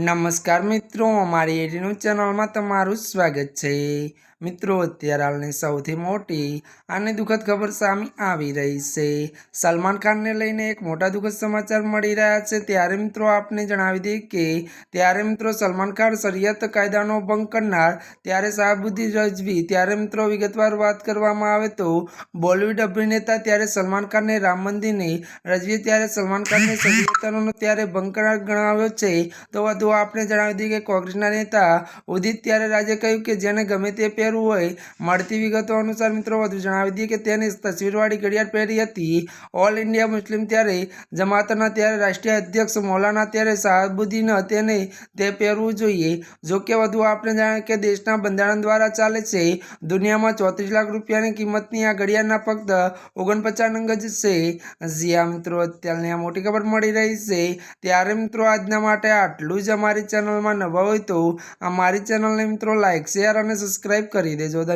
નમસ્કાર મિત્રો અમારી એડીનું ચેનલમાં તમારું સ્વાગત છે. મિત્રો, અત્યારે હાલની સૌથી મોટી અને દુઃખદ ખબર સામે આવી રહી છે. સલમાન ખાનને લઈને એક મોટા દુઃખદ સમાચાર મળી રહ્યા છે. ત્યારે મિત્રો, આપને જણાવી દઈએ કે ત્યારે મિત્રો, સલમાન ખાન શરિયત કાયદાનો ભંગ કરનાર ત્યારે શાહબુદ્દીન રજવી, ત્યારે મિત્રો, વિગતવાર વાત કરવામાં આવે તો બોલિવૂડ અભિનેતા ત્યારે સલમાન ખાનને રામ મંદિરની, રજવી ત્યારે સલમાન ખાનને શરિયતનો ત્યારે ભંગ કરનાર ગણાવ્યો છે. તો વધુ આપણે જણાવી દઈએ કે કોંગ્રેસના નેતા ઉદિત ત્યારે રાજે કહ્યું કે જેને ગમે તે પહેરવું હોય, મળતી વિગતો અનુસાર મિત્રો વધુ જણાવી દઈએ કે તેની તસવીરવાળી ઘડિયાળ પહેરી હતી ઓલ ઇન્ડિયા મુસ્લિમ ત્યારે, જમાતના ત્યારે રાષ્ટ્રીય અધ્યક્ષ મૌલાના ત્યારે શાહબુદ્દીન તેને તે પહેરવું જોઈએ. જો વધુ આપણે જણાવીએ કે દેશના બંધારણ દ્વારા ચાલે છે. દુનિયામાં ચોત્રીસ લાખ રૂપિયાની કિંમતની આ ઘડિયાળના ફક્ત ઓગણપચાસ અંગ જ છે. જ્યાં મિત્રો, અત્યારની આ મોટી ખબર મળી રહી છે. ત્યારે મિત્રો આજના માટે આટલું જ અમારી ચેનલમાં નવા હોય તો અમારી ચેનલને મિત્રો લાઇક શેર અને સબસ્ક્રાઈબ કરી દેજો.